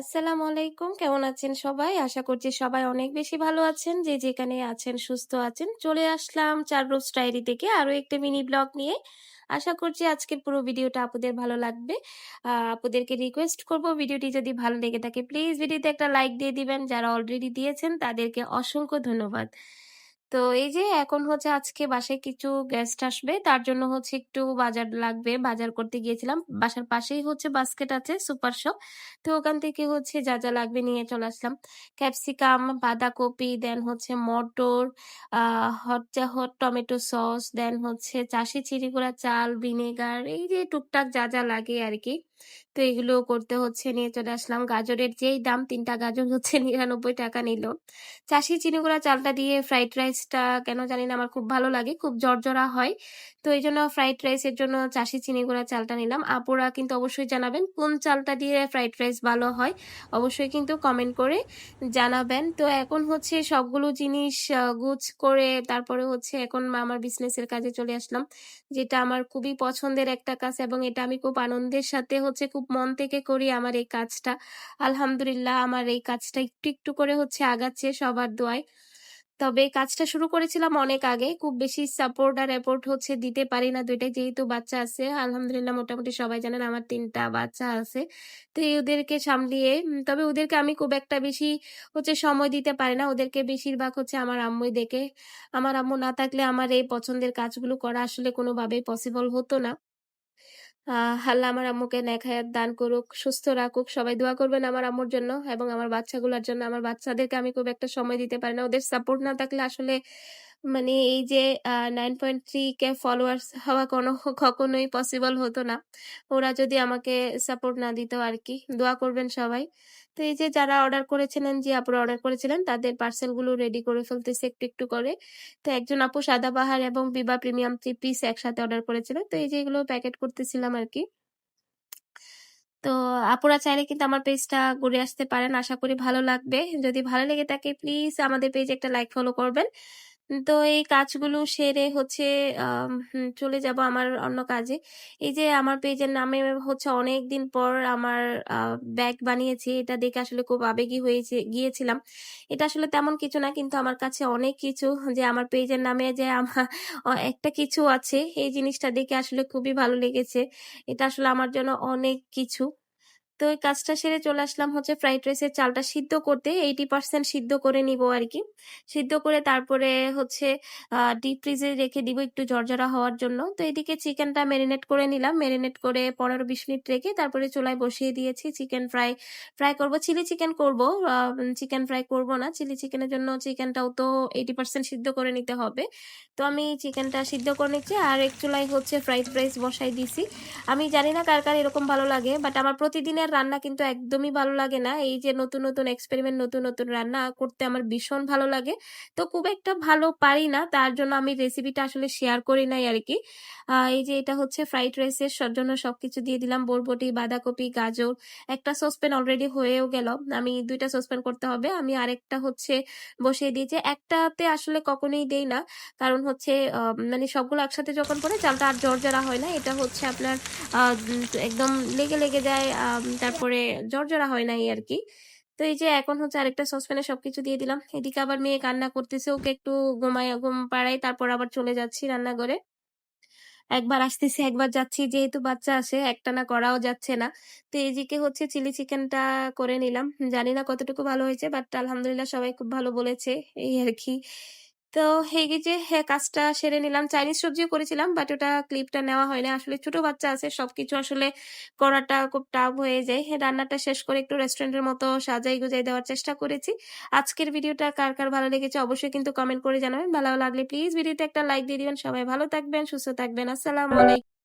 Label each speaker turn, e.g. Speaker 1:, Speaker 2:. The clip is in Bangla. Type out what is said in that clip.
Speaker 1: আসসালামু আলাইকুম, কেমন আছেন সবাই? আশা করছি সবাই অনেক বেশি ভালো আছেন। যে যেখানে আছেন, সুস্থ আছেন, চলে আসলাম চার রোজ ডায়েরি থেকে আরও একটা মিনি ব্লগ নিয়ে। আশা করছি আজকের পুরো ভিডিওটা আপুদের ভালো লাগবে। আপনাদেরকে আপুদেরকে রিকোয়েস্ট করব, ভিডিওটি যদি ভালো লেগে থাকে প্লিজ ভিডিওতে একটা লাইক দিয়ে দিবেন। যারা অলরেডি দিয়েছেন, তাদেরকে অসংখ্য ধন্যবাদ। তো এই যে এখন হচ্ছে আজকে বাসায় কিছু গেস্ট আসবে, তার জন্য হচ্ছে একটু বাজার লাগবে। বাজার করতে গিয়েছিলাম। বাসার পাশেই হচ্ছে বাস্কেট আছে সুপার শপ তো ওখান থেকে হচ্ছে যা যা লাগবে নিয়ে চলে আসলাম। ক্যাপসিকাম বাঁধাকপি দেন হচ্ছে মটর হচ্ছে হট টমেটো সস দেন হচ্ছে চাষি চিড়িগুড়া চাল ভিনেগার এই যে টুকটাক যা যা লাগে আর কি তো এগুলো করতে হচ্ছে নিয়ে চলে আসলাম। গাজরের যেই দাম, তিনটা গাজর হচ্ছে নিরানব্বই টাকা নিল। চাষি চিনিগুড়া চালটা দিয়ে ফ্রাইড রাইসটা কেন জানি না আমার খুব ভালো লাগে, খুব জর্জরা হয়। তো এই জন্য ফ্রাইড রাইসের জন্য চাষি চিনিগুড়া চালটা নিলাম। আপুরা কিন্তু অবশ্যই জানাবেন কোন চালটা দিয়ে ফ্রাইড রাইস ভালো হয়, অবশ্যই কিন্তু কমেন্ট করে জানাবেন। তো এখন হচ্ছে সবগুলো জিনিস গুছ করে তারপরে হচ্ছে এখন আমার বিজনেসের কাজে চলে আসলাম, যেটা আমার খুবই পছন্দের একটা কাজ এবং এটা আমি খুব আনন্দের সাথে হচ্ছে খুব মন থেকে করি আমার এই কাজটা। আলহামদুলিল্লাহ আমার এই কাজটা একটু একটু করে হচ্ছে আগাচ্ছে সবার দোয়ায়। তবে কাজটা শুরু করেছিলাম অনেক আগে, খুব বেশি সাপোর্ট আর অ্যাপোর্ট হচ্ছে দিতে পারি না দুইটাই যেহেতু বাচ্চা আছে। আলহামদুলিল্লাহ মোটামুটি সবাই জানেন আমার তিনটা বাচ্চা আছে। তো এই ওদেরকে সামলিয়ে তবে ওদেরকে আমি খুব একটা বেশি হচ্ছে সময় দিতে পারি না। ওদেরকে বেশিরভাগ হচ্ছে আমার আম্মুই দেখে। আমার আম্মু না থাকলে আমার এই পছন্দের কাজগুলো করা আসলে কোনোভাবেই পসিবল হতো না। আল্লাহ আমার আম্মুকে নেখায়াত দান করুক, সুস্থ রাখুক। সবাই দোয়া করবেন আমার আম্মুর জন্য এবং আমার বাচ্চাগুলোর জন্য। আমার বাচ্চাদেরকে আমি খুব একটা সময় দিতে পারি না। ওদের সাপোর্ট না থাকলে আসলে মানে এই যে nine point three K followers হওয়া কোনো, কখনোই পসিবল হতো না। ওরা যদি আমাকে সাপোর্ট না দিত আর কি। দোয়া করবেন সবাই। তো এই যে যারা অর্ডার করেছিলেন, যে আপুরা অর্ডার করেছিলেন, তাদের পার্সেলগুলো রেডি করে ফেলতেছে একটু একটু করে। তো একজন আপু সাদাবাহার এবং বিবা প্রিমিয়াম থ্রি পিস একসাথে অর্ডার করেছিলেন। তো এই যে এগুলো প্যাকেট করতেছিলাম আর কি। তো আপুরা চাইলে কিন্তু আমার পেজটা ঘুরে আসতে পারেন। আশা করি ভালো লাগবে। যদি ভালো লেগে থাকে, প্লিজ আমাদের পেজে একটা লাইক ফলো করবেন। তো এই কাজগুলো সেরে হচ্ছে চলে যাব আমার অন্য কাজে। এই যে আমার পেজের নামে হচ্ছে অনেক দিন পর আমার ব্যাগ বানিয়েছি। এটা দেখে আসলে খুব আবেগী হয়েছে, গিয়েছিলাম। এটা আসলে তেমন কিছু না, কিন্তু আমার কাছে অনেক কিছু যে আমার পেজের নামে যে আমার একটা কিছু আছে, এই জিনিসটা দেখে আসলে খুবই ভালো লেগেছে। এটা আসলে আমার জন্য অনেক কিছু। তো এই কাজটা সেরে চলে আসলাম হচ্ছে ফ্রাইড রাইসের চালটা সিদ্ধ করতে। এইটি পার্সেন্ট সিদ্ধ করে নিব আর কি। সিদ্ধ করে তারপরে হচ্ছে ডিপ ফ্রিজে রেখে দিব একটু জর্জরা হওয়ার জন্য। তো এদিকে চিকেনটা ম্যারিনেট করে নিলাম। ম্যারিনেট করে পনেরো বিশ মিনিট রেখে তারপরে চুলায় বসিয়ে দিয়েছি। চিকেন ফ্রাই ফ্রাই করব। চিলি চিকেন করব। চিকেন ফ্রাই করব না। চিলি চিকেনের জন্য চিকেনটাও তো এইটি পার্সেন্ট সিদ্ধ করে নিতে হবে। তো আমি চিকেনটা সিদ্ধ করে নিচ্ছি আর এক চুলায় হচ্ছে ফ্রাইড রাইস বসাই দিছি। আমি জানি না কার কার এরকম ভালো লাগে বাট আমার প্রতিদিনের রান্না কিন্তু একদমই ভালো লাগে না। এই যে নতুন নতুন এক্সপেরিমেন্ট নতুন নতুন রান্না করতে আমার ভীষণ ভালো লাগে। তো খুব একটা ভালো পারি না, তার জন্য আমি রেসিপিটা আসলে শেয়ার করি নাই আর কি এই যে এটা হচ্ছে ফ্রাইড রাইসের জন্য সবকিছু দিয়ে দিলাম, বরবটি, বাঁধাকপি, গাজর, একটা সসপ্যান অলরেডি হয়েও গেল। আমি দুইটা সসপ্যান করতে হবে। আমি আরেকটা হচ্ছে বসিয়ে দিয়েছি একটাতে আসলে কখনোই দেই না। কারণ হচ্ছে মানে সবগুলো একসাথে যখন পরে চালটা আর জর্জরা হয় না। এটা হচ্ছে আপনার একদম লেগে লেগে যায় তারপরে জর্জরা হয় না এই আর কি তো এই যে এখন হচ্ছে আরেকটা সসপ্যানে সবকিছু দিয়ে দিলাম। এদিকে আবার মেয়ে কান্না করতেছে, ওকে একটু ঘুমায়, ঘুম পাড়াই তারপর আবার চলে যাচ্ছি রান্নাঘরে। একবার আসতেছি, একবার যাচ্ছি, যেহেতু বাচ্চা আছে একটানা করাও যাচ্ছে না। তো এদিকে হচ্ছে চিলি চিকেনটা করে নিলাম। জানি না কতটুকু ভালো হয়েছে, বাট আলহামদুলিল্লাহ সবাই খুব ভালো বলেছে, এই আর কি তো এই যে হ্যাঁ কাজটা সেরে নিলাম। চাইনিজ সবজিও করেছিলাম বাট ওটা ক্লিপটা নেওয়া হয় না আসলে ছোট বাচ্চা আছে, সবকিছু আসলে করাটা খুব টাফ হয়ে যায়। রান্নাটা শেষ করে একটু রেস্টুরেন্টের মতো সাজাই গুজাই দেওয়ার চেষ্টা করেছি। আজকের ভিডিওটা কার কার ভালো লেগেছে অবশ্যই কিন্তু কমেন্ট করে জানাবেন। ভালো লাগলে প্লিজ ভিডিওতে একটা লাইক দিয়ে দিবেন। সবাই ভালো থাকবেন, সুস্থ থাকবেন। আসসালাম আলাইকুম।